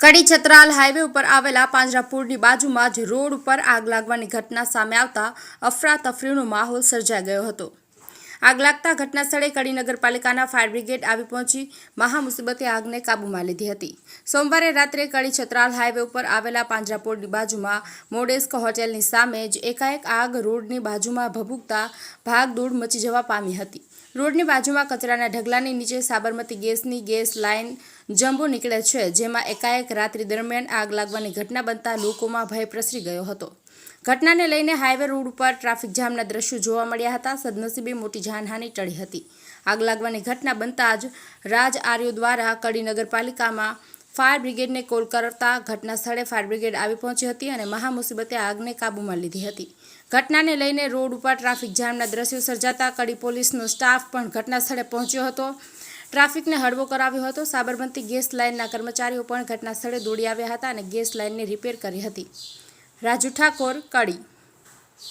કડી Chhatral highway ઉપર આવેલા પાંજરાપુરની બાજુમાં જ રોડ ઉપર આગ લાગવાની ઘટના સામે આવતા અફરાતફરીનો માહોલ સર્જાઈ ગયો હતો. આગ લાગતા ઘટના સ્થળે કડી નગરપાલિકાના ફાયર બ્રિગેડ આવી પહોંચી મહા મુસીબતે આગને કાબૂમાં લીધી હતી. સોમવારે રાત્રે કડી છત્રાલ હાઈવે ઉપર આવેલા પાંજરાપોળની બાજુમાં મોડેસ્ક હોટેલની સામે જ એકાએક આગ રોડની બાજુમાં ભભૂકતા ભાગદોડ મચી જવા પામી હતી. રોડની બાજુમાં કચરાના ઢગલાની નીચે સાબરમતી ગેસની ગેસ લાઇન જંબો નીકળે છે, જેમાં એકાએક રાત્રિ દરમિયાન આગ લાગવાની ઘટના બનતા લોકોમાં ભય પ્રસરી ગયો હતો. ઘટનાને લઈને હાઈવે રોડ ઉપર ટ્રાફિક જામના દ્રશ્યો જોવા મળ્યા હતા. સદનસીબે મોટી જાનહાનિ ટળી હતી. આગ લાગવાની ઘટના બનતા જ રાજ આર્યો દ્વારા કડી નગરપાલિકામાં ફાયર બ્રિગેડને કોલ કરતા ઘટના સ્થળે ફાયર બ્રિગેડ આવી પહોંચી હતી અને મહામુસીબતે આગને કાબૂમાં લીધી હતી. ઘટનાને લઈને રોડ ઉપર ટ્રાફિક જામના દ્રશ્યો સર્જાતા કડી પોલીસનો સ્ટાફ પણ ઘટના સ્થળે પહોંચ્યો હતો. ટ્રાફિકને હળવો કરાવ્યો હતો. સાબરમતી ગેસ લાઇનના કર્મચારીઓ પણ ઘટના સ્થળે દોડી આવ્યા હતા અને ગેસ લાઇનને રિપેર કરી હતી. રાજુ ઠાકોર કડી